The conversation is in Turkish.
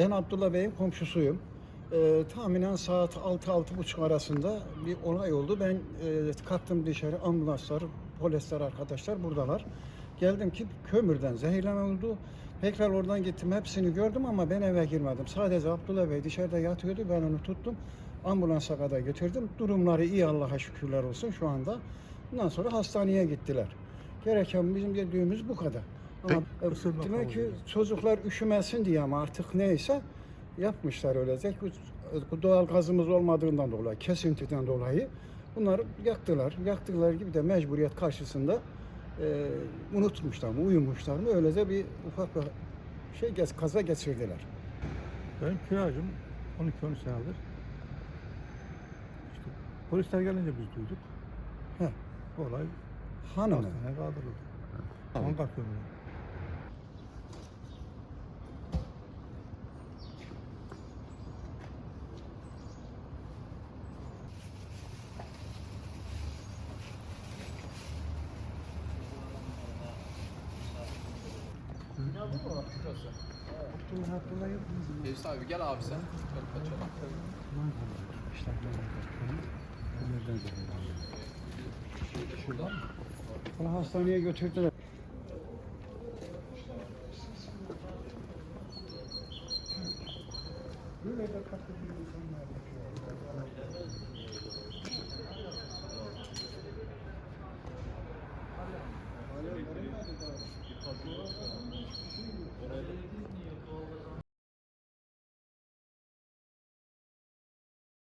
Ben Abdullah Bey'in komşusuyum. Ee, tahminen saat 6-6.30 arasında bir olay oldu. Ben e, kattım dışarı ambulanslar, polisler arkadaşlar buradalar. Geldim ki kömürden zehirleme oldu. Tekrar oradan gittim hepsini gördüm ama ben eve girmedim. Sadece Abdullah Bey dışarıda yatıyordu. Ben onu tuttum. Ambulansa kadar götürdüm. Durumları iyi Allah'a şükürler olsun şu anda. Bundan sonra hastaneye gittiler. Gereken bizim dediğimiz bu kadar. Ama Peki, ısırma demek ki çocuklar üşümesin diye ama artık neyse yapmışlar öylece. Bu, doğal gazımız olmadığından dolayı, kesintiden dolayı bunları yaktılar. Yaktıkları gibi de mecburiyet karşısında e, unutmuşlar mı, uyumuşlar mı öylece bir ufak bir şey kaza geçirdiler. Benim kiracım 12-13 senedir. İşte polisler gelince biz duyduk. Heh. Olay Hanım. hastaneye kaldırıldı. Anka kömürü. Evsi abi gel abi sen. Gel kaçalım. Şuradan mı? Bunu hastaneye götürdüler. Böyle de katı bir insanlar よろしくお願いします。